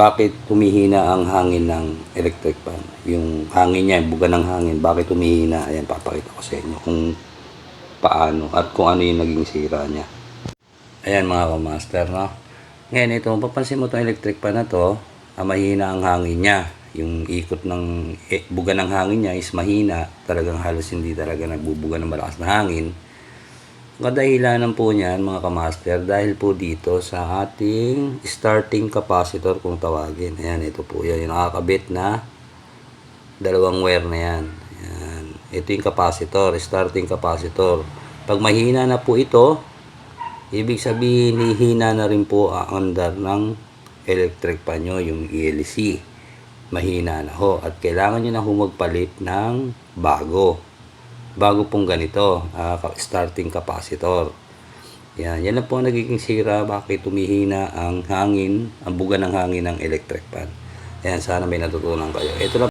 bakit humihina ang hangin ng electric fan? Yung hangin niya, yung buga ng hangin, bakit humihina? Ayan, papakita ko sa inyo kung paano at kung ano yung naging sira niya. Ayan mga kamaster, no? Ngayon, ito, papansin mo itong electric fan na to, ah, mahina ang hangin niya. Yung ikot ng eh, buga ng hangin niya is mahina. Talagang halos hindi talaga nagbubuga ng malakas na hangin. Kadahilanan po niyan mga kamaster dahil po dito sa ating starting capacitor kung tawagin. Ayan, ito po yan. Yung nakakabit na dalawang wire na yan. Ayan. Ito yung capacitor, starting capacitor. Pag mahina na po ito, ibig sabihin hihina na rin po ang andar ng electric pan nyo, yung ELC. Mahina na ho. At kailangan nyo na humagpalit ng bago bago pong ganito, ah, ka- starting capacitor. Yan, yan na po ang nagiging sira bakit tumihina ang hangin, ang buga ng hangin ng electric fan. Ayan, sana may natutunan kayo. Ito na